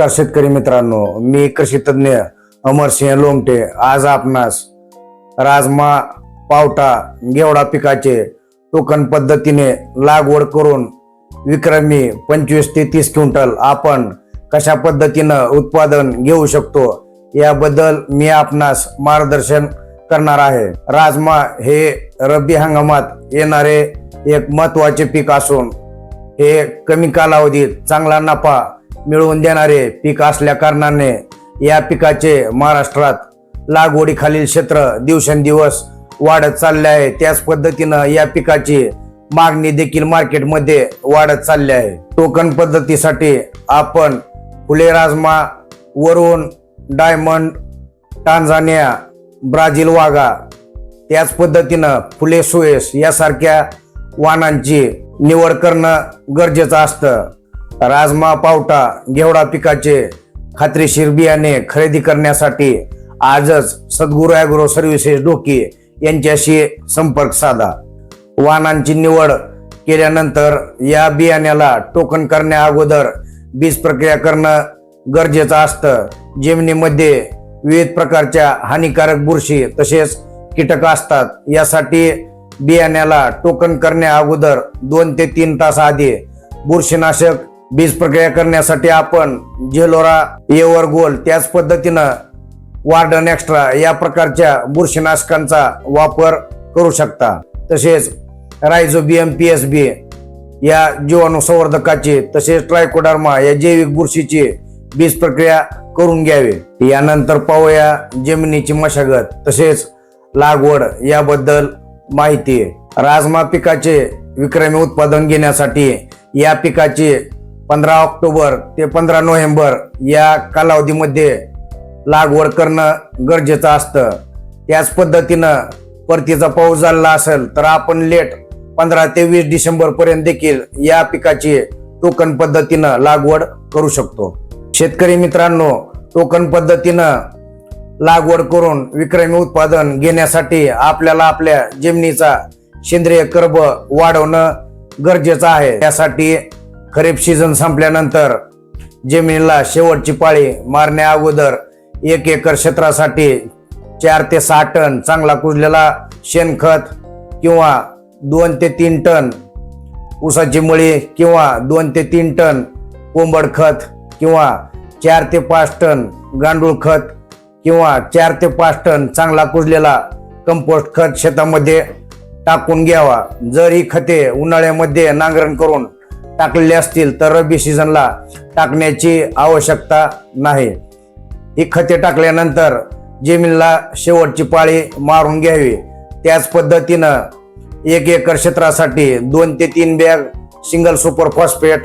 तर शेतकरी मित्रांनो मी कृषी अमरसिंह लोमटे. आज आपणास राजमा पावटा गेवडा पिकाचे टोकन पद्धतीने लागवड करून विक्रमी पंचवीस ते तीस क्विंटल आपण कशा पद्धतीनं उत्पादन घेऊ शकतो याबद्दल मी आपणास मार्गदर्शन करणार आहे. राजमा हे रब्बी हंगामात येणारे एक महत्त्वाचे पीक असून हे कमी कालावधीत चांगला नफा मिळवून देणारे पीक असल्या कारणाने या पिकाचे महाराष्ट्रात लागवडीखालील क्षेत्र दिवसेंदिवस वाढत चालले आहे. त्याच पद्धतीनं या पिकाची मागणी देखील मार्केटमध्ये वाढत चालली आहे. टोकन पद्धतीसाठी आपण Phule Rajma Varun diamond Tanzania Brazil वागा त्याच पद्धतीनं फुले सुएस यासारख्या वाहनांची निवड करणं गरजेचं असतं. राजमा पावटा घेवडा पिकाचे खात्रीशीर बियाणे खरेदी करण्यासाठी आजच सद्गुरू ॲग्रो सर्व्हिसेस डोकी यांच्याशी संपर्क साधा. वाहनांची निवड केल्यानंतर या बियाण्याला टोकन करण्या अगोदर बीज प्रक्रिया करणं गरजेचं असतं. जमिनीमध्ये विविध प्रकारच्या हानिकारक बुरशी तसेच कीटक असतात. यासाठी बियाण्याला टोकन करण्या अगोदर दोन ते तीन तास आधी बुरशीनाशक बीज प्रक्रिया करण्यासाठी आपण झेलोरा एवर गोल त्याच पद्धतीनं वार्डन एक्स्ट्रा या प्रकारच्या बुरशीनाशकांचा वापर करू शकता. तसेच rhizobium P S B या जीवाणू संवर्धकाची तसेच ट्रायकोडर्मा या जैविक बुरशीची बीज प्रक्रिया करून घ्यावी. यानंतर पाहूया जमिनीची मशागत तसेच लागवड याबद्दल माहिती. राजमा पिकाचे विक्रमी उत्पादन घेण्यासाठी या पिकाची पंधरा ऑक्टोबर ते पंधरा नोव्हेंबर या कालावधीमध्ये लागवड करणं गरजेचं असतं. त्याच पद्धतीनं परतीचा पाऊस झाला असेल तर आपण लेट पंधरा ते वीस डिसेंबर पर्यंत देखील या पिकाची टोकन पद्धतीनं लागवड करू शकतो. शेतकरी मित्रांनो टोकन पद्धतीनं लागवड करून विक्रमी उत्पादन घेण्यासाठी आपल्याला आपल्या जमिनीचा सेंद्रिय कर्ब वाढवणं गरजेचं आहे. त्यासाठी खरीप सीझन संपल्यानंतर जमिनीला शेवटची पाळी मारण्या अगोदर एक एकर क्षेत्रासाठी चार ते सहा टन चांगला कुजलेला शेणखत किंवा दोन ते तीन टन ऊसाची मळी किंवा दोन ते तीन टन कोंबड खत किंवा चार ते पाच टन गांडूळ खत किंवा चार ते पाच टन चांगला कुजलेला कंपोस्ट खत शेतामध्ये टाकून घ्यावा. जर ही खते उन्हाळ्यामध्ये नांगरण करून टाकलेले असतील तर रब्बी सीझनला टाकण्याची आवश्यकता नाही. ही खते टाकल्यानंतर जमिनीला शेवटची पाळी मारून घ्यावी. त्याच पद्धतीनं एक एकर क्षेत्रासाठी दोन ते तीन बॅग सिंगल सुपर फॉस्फेट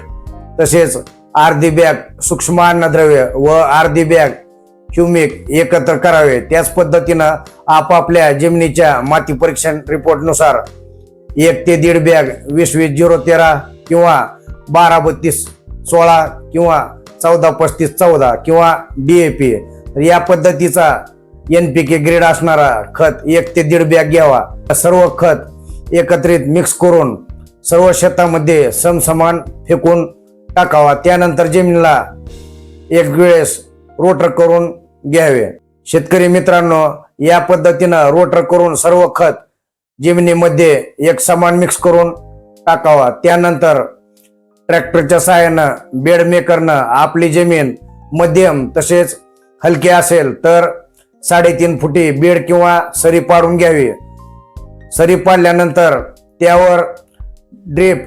तसेच अर्धी बॅग सूक्ष्म अन्नद्रव्य व अर्धी बॅग ह्युमिक एकत्र करावे. त्याच पद्धतीनं आपापल्या जमिनीच्या माती परीक्षण रिपोर्टनुसार एक ते दीड बॅग वीस वीस झिरो तेरा किंवा बारा बत्तीस सोळा किंवा चौदा पस्तीस चौदा किंवा बी ए पी या पद्धतीचा एन पी के ग्रेड असणारा खत एक ते दीड बॅग घ्यावा. सर्व खत एकत्रित मिक्स करून सर्व शेतामध्ये समसमान फेकून टाकावा. त्यानंतर जमिनीला एक वेळेस रोटर करून घ्यावे. शेतकरी मित्रांनो या पद्धतीनं रोटर करून सर्व खत जमिनीमध्ये एक समान मिक्स करून टाकावा. त्यानंतर ट्रॅक्टरच्या सहाय्यानं बेडमेकरनं आपली जमीन मध्यम तसेच हलकी असेल तर साडेतीन फुटी बेड किंवा सरी पाडून घ्यावी. सरी पाडल्यानंतर त्यावर ड्रीप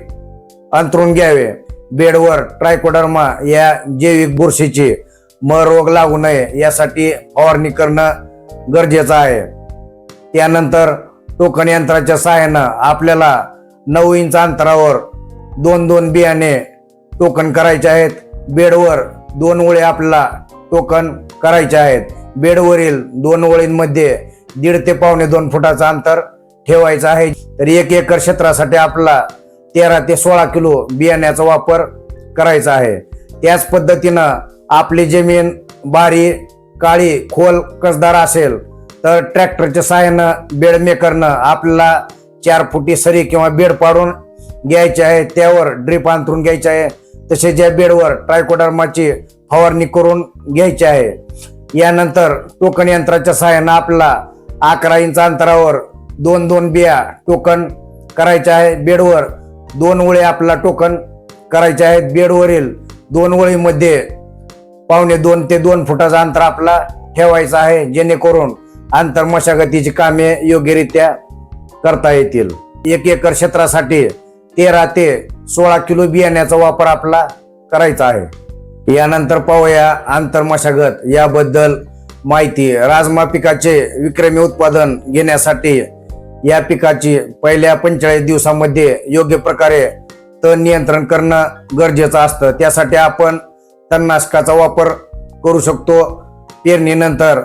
अंतरून घ्यावे. बेडवर ट्रायकोडर्मा या जैविक बुरशीची म रोग लागू नये यासाठी फवारणी करणं गरजेचं आहे. त्यानंतर टोकन यंत्राच्या सहाय्यानं आपल्याला नऊ इंच अंतरावर दोन दोन बियाणे टोकन करायचे आहेत. बेडवर दोन ओळी आपल्याला टोकन करायचे आहेत. बेडवरील दोन ओळींमध्ये दीड ते पावणे दोन फुटाचं अंतर ठेवायचं आहे. तर एक एकर क्षेत्रासाठी आपला तेरा ते सोळा किलो बियाण्याचा वापर करायचा आहे. त्याच पद्धतीनं आपली जमीन बारी काळी खोल कसदार असेल तर ट्रॅक्टरच्या सहाय्यानं बेड मेकरनं आपल्याला चार फुटी सरी किंवा बेड पाडून घ्यायचे आहे त्यावर ड्रीप अंथरून घ्यायचे आहे. तसे ज्या बेडवर ट्रायकोडर्माची फवारणी करून घ्यायची आहे. यानंतर टोकन यंत्राच्या सहाय्यानं आपला अकरा इंच अंतरावर दोन दोन बिया टोकन करायचे आहे. बेडवर दोन ओळी आपला टोकन करायचे आहेत. बेडवरील दोन ओळीमध्ये पावणे दोन ते दोन फुटाचा अंतर आपला ठेवायचा आहे जेणेकरून अंतर मशागतीची कामे योग्यरित्या करता येतील. एक एकर क्षेत्रासाठी तेरा ते सोळा किलो बियाण्याचा वापर आपला करायचा आहे. यानंतर पाहूया आंतर मशागत. याबद्दल माहिती. राजमा पिकाचे विक्रमी उत्पादन घेण्यासाठी या पिकाची पहिल्या पंचेचाळीस दिवसामध्ये योग्य प्रकारे तण नियंत्रण करणं गरजेचं असतं. त्यासाठी आपण तणनाशकाचा वापर करू शकतो. पेरणीनंतर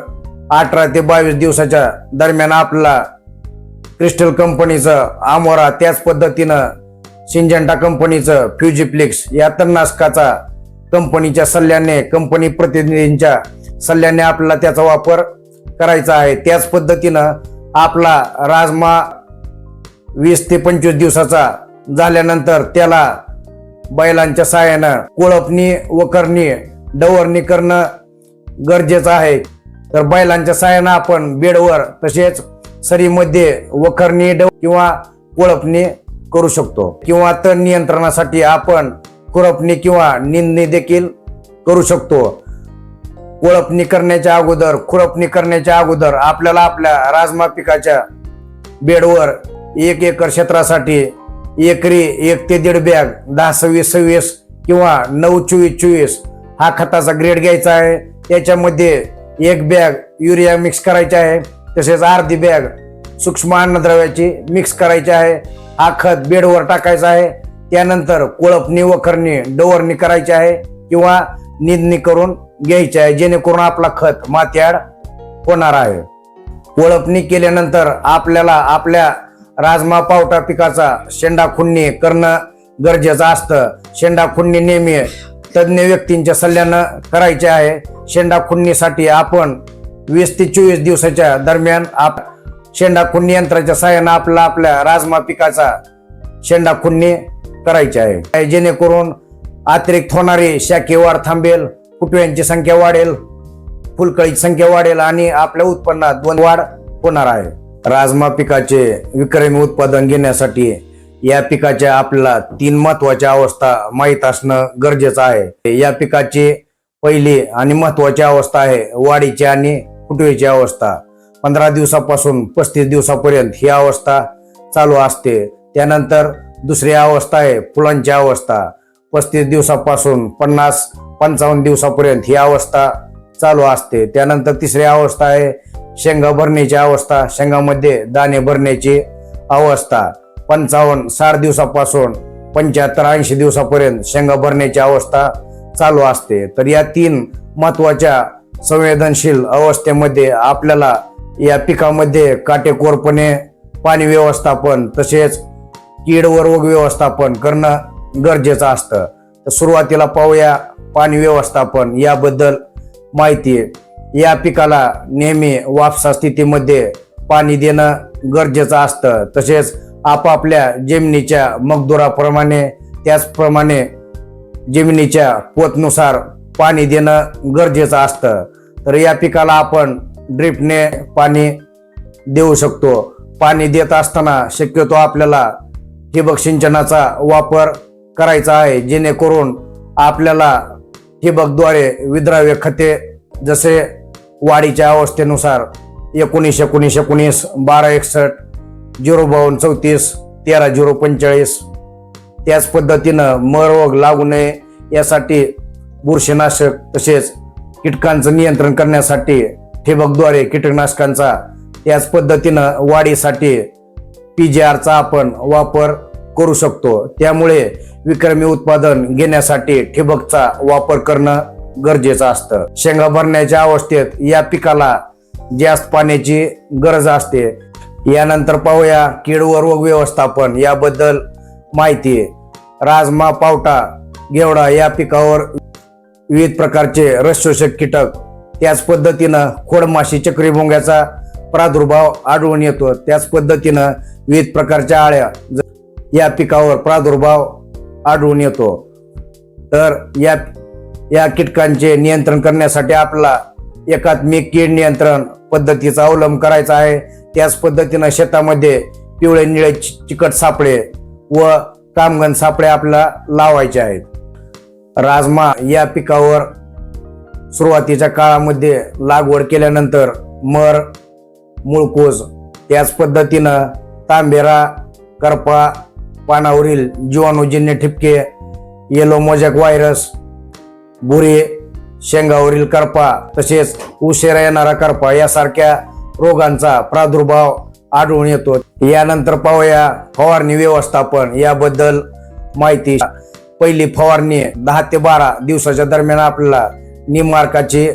अठरा ते बावीस दिवसाच्या दरम्यान आपला क्रिस्टल कंपनीचं आमोरा त्याच पद्धतीनं सिंजंटा कंपनीचं फ्युजिप्लिक्स या तणनाशकाचा कंपनीच्या सल्ल्याने कंपनी प्रतिनिधींच्या सल्ल्याने आपल्याला त्याचा वापर करायचा आहे. त्याच पद्धतीनं आपला राजमा वीस ते पंचवीस दिवसाचा झाल्यानंतर त्याला बैलांच्या सहाय्यानं कोळपणी वकरणी डवरणी करणं गरजेचं आहे. तर बैलांच्या सहाय्यानं आपण बेडवर तसेच सरीमध्ये वखरणी डव किंवा कोळपणी करू शकतो. किंवा तण नियंत्रणासाठी आपण खुरपणी किंवा निंदणी देखील करू शकतो. कोळपणी करण्याच्या अगोदर खुरपणी करण्याच्या अगोदर आपल्याला आपल्या राजमा पिकाच्या बेडवर एक एकर क्षेत्रासाठी एकरी एक ते दीड बॅग दहा सव्वीस सव्वीस किंवा नऊ चोवीस चोवीस हा खताचा ग्रेड घ्यायचा आहे. त्याच्यामध्ये एक बॅग युरिया मिक्स करायची आहे. तसेच अर्धी बॅग सूक्ष्म अन्नद्रव्याची मिक्स करायची आहे. हा खत बेडवर टाकायचा आहे. त्यानंतर कोळपणी वखरणी डवरणी करायची आहे किंवा निंदणी करून घ्यायची आहे. जेणेकरून आपला खत मात्याड होणार आहे. ओळपणी केल्यानंतर आपल्याला आपल्या राजमा पावटा पिकाचा शेंडा खुडणी करणं गरजेचं असतं. शेंडा खुडणी नेहमी तज्ज्ञ व्यक्तींच्या सल्ल्यानं करायचे आहे. शेंडा खुडणीसाठी आपण वीस ते चोवीस दिवसाच्या दरम्यान आप शेंडा खुडणी यंत्राच्या सहाय्यानं आपला आपल्या राजमा पिकाचा शेंडा खुडणी करायची आहे. जेणेकरून अतिरिक्त होणारी शाखी वाढ थांबेल फुटव्यांची संख्या वाढेल फुलकळीची संख्या वाढेल आणि आपल्या उत्पन्नात दोन वाढ होणार आहे. राजमा पिकाचे विक्रमी उत्पादन घेण्यासाठी या पिकाच्या आपल्याला तीन महत्त्वाच्या अवस्था माहीत असणं गरजेचं आहे. या पिकाची पहिली आणि महत्वाची अवस्था आहे वाढीची आणि फुटवेची अवस्था. पंधरा दिवसापासून पस्तीस दिवसापर्यंत ही अवस्था चालू असते. त्यानंतर दुसरी अवस्था आहे फुलांची अवस्था. पस्तीस दिवसापासून पन्नास पंचावन्न दिवसापर्यंत ही अवस्था चालू असते. त्यानंतर तिसरी अवस्था आहे शेंगा भरण्याची अवस्था. शेंगामध्ये दाणे भरण्याची अवस्था. पंचावन्न साठ दिवसापासून पंच्याहत्तर ऐंशी दिवसापर्यंत शेंगा भरण्याची अवस्था चालू असते. तर या तीन महत्त्वाच्या संवेदनशील अवस्थेमध्ये आपल्याला या पिकामध्ये काटेकोरपणे पाणी व्यवस्थापन तसेच कीड व रोग व्यवस्थापन करणं गरजेचं असतं. तर सुरुवातीला पाहूया पाणी व्यवस्थापन याबद्दल माहिती. या पिकाला नेहमी वापसा स्थितीमध्ये पाणी देणं गरजेचं असतं. तसेच आपापल्या जमिनीच्या मगदुराप्रमाणे त्याचप्रमाणे जमिनीच्या पोतनुसार पाणी देणं गरजेचं असतं. तर या पिकाला आपण ड्रिपने पाणी देऊ शकतो. पाणी देत असताना शक्यतो आपल्याला ठिबक सिंचनाचा वापर करायचा आहे जेणेकरून आपल्याला ठिबकद्वारे विद्राव्य खते जसे वाढीच्या अवस्थेनुसार एकोणीस एकोणीस एकोणीस बारा एकसष्ट झिरो बावन्न चौतीस तेरा झिरो पंचेचाळीस त्याच पद्धतीनं मररोग लागू नये यासाठी बुरशीनाशक तसेच कीटकांचं नियंत्रण करण्यासाठी ठिबकद्वारे कीटकनाशकांचा. त्याच पद्धतीनं वाढीसाठी पी जी आरचा आपण वापर करू शकतो. त्यामुळे विक्रमी उत्पादन घेण्यासाठी ठिबकचा वापर करणं गरजेचं असतं. शेंगा भरण्याच्या अवस्थेत या पिकाला जास्त पाण्याची गरज असते. यानंतर पाहूया कीड व रोग व्यवस्थापन याबद्दल माहिती. राजमा पावटा घेवडा या पिकावर विविध प्रकारचे रसशोषक कीटक त्याच पद्धतीनं खोडमाशी चक्री भोंग्याचा प्रादुर्भाव आढळून येतो. त्याच पद्धतीनं विविध प्रकारच्या आळ्या या पिकावर प्रादुर्भाव आढळून येतो. तर या या कीटकांचे नियंत्रण करण्यासाठी आपला एकात्मिक कीड नियंत्रण पद्धतीचा अवलंब करायचा आहे. त्याच पद्धतीनं शेतामध्ये पिवळे निळे चि- चिकट सापळे व कामगन सापळे आपल्याला लावायचे आहेत. राजमा या पिकावर सुरुवातीच्या काळामध्ये लागवड केल्यानंतर मर मुळकोज त्याच पद्धतीनं तांबेरा करपा पानावरील जीवाणूजन्य ठिपके येलो मोजॅक व्हायरस बुरे शेंगावरील करपा तसेच उशिरा येणारा करपा यासारख्या रोगांचा प्रादुर्भाव आढळून येतो. यानंतर पाहूया फवारणी व्यवस्थापन. याबद्दल माहिती. पहिली फवारणी दहा ते बारा दिवसाच्या दरम्यान आपल्याला निमार्काची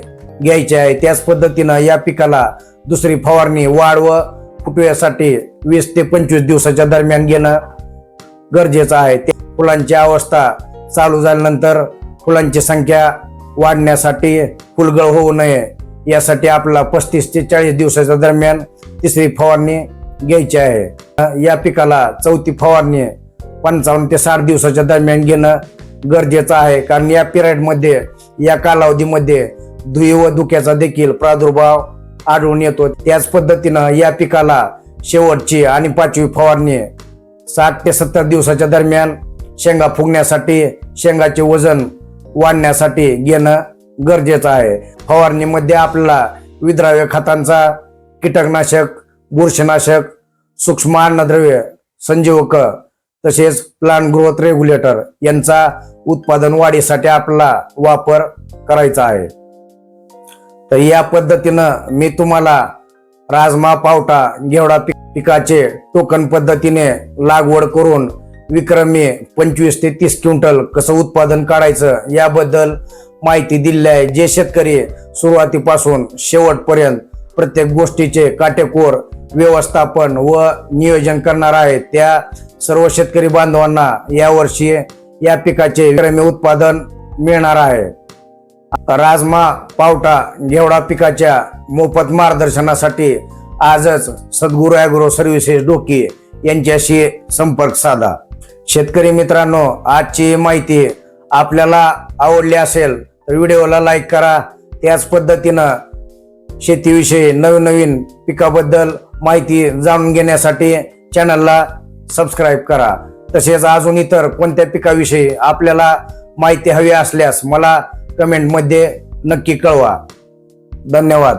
घ्यायची आहे. त्याच पद्धतीनं या पिकाला दुसरी फवारणी वाढ व फुटव्यासाठी वीस ते पंचवीस दिवसाच्या दरम्यान घेणं गरजेचं आहे. त्या फुलांची अवस्था चालू झाल्यानंतर फुलांची संख्या वाढण्यासाठी फुलगळ होऊ नये. यासाठी आपला पस्तीस ते चाळीस दिवसाच्या दरम्यान तिसरी फवारणी घ्यायची आहे. या पिकाला चौथी फवारणी पंचावन्न ते साठ दिवसाच्या दरम्यान घेणं गरजेचं आहे. कारण या पिरियडमध्ये या कालावधीमध्ये धुई व धुक्याचा देखील प्रादुर्भाव आढळून येतो. त्याच पद्धतीनं या पिकाला शेवटची आणि पाचवी फवारणी साठ ते सत्तर दिवसाच्या दरम्यान शेंगा फुगण्यासाठी शेंगाचे वजन वाढण्यासाठी घेणं गरजेचं आहे. फवारणीमध्ये आपल्याला विद्राव्य खतांचा कीटकनाशक बुरशीनाशक सूक्ष्म अन्नद्रव्य संजीवक तसेच प्लांट ग्रोथ रेग्युलेटर यांचा उत्पादन वाढीसाठी आपला वापर करायचा आहे. तर या पद्धतीनं मी तुम्हाला राजमा पावटा घेवडा पिकाचे टोकन पद्धतीने लागवड करून विक्रमी पंचवीस ते तीस क्विंटल कसं उत्पादन काढायचं याबद्दल माहिती दिली आहे. जे शेतकरी सुरुवातीपासून शेवटपर्यंत प्रत्येक गोष्टीचे काटेकोर व्यवस्थापन व नियोजन करणार आहेत त्या सर्व शेतकरी बांधवांना यावर्षी या पिकाचे विक्रमी उत्पादन मिळणार आहे. राजमा पावटा घेवडा पिकाच्या मोफत मार्गदर्शनासाठी आजच सद्गुरू ॲग्रो सर्व्हिसेस डोकी यांच्याशी संपर्क साधा. शेतकरी मित्रांनो आजची माहिती आपल्याला आवडली असेल तर व्हिडिओला लाईक करा. त्याच पद्धतीनं शेतीविषयी नवीन नवीन पिकाबद्दल माहिती जाणून घेण्यासाठी चॅनलला सबस्क्राईब करा. तसेच अजून इतर कोणत्या पिकाविषयी आपल्याला माहिती हवी असल्यास मला कमेंटमध्ये नक्की कळवा. धन्यवाद.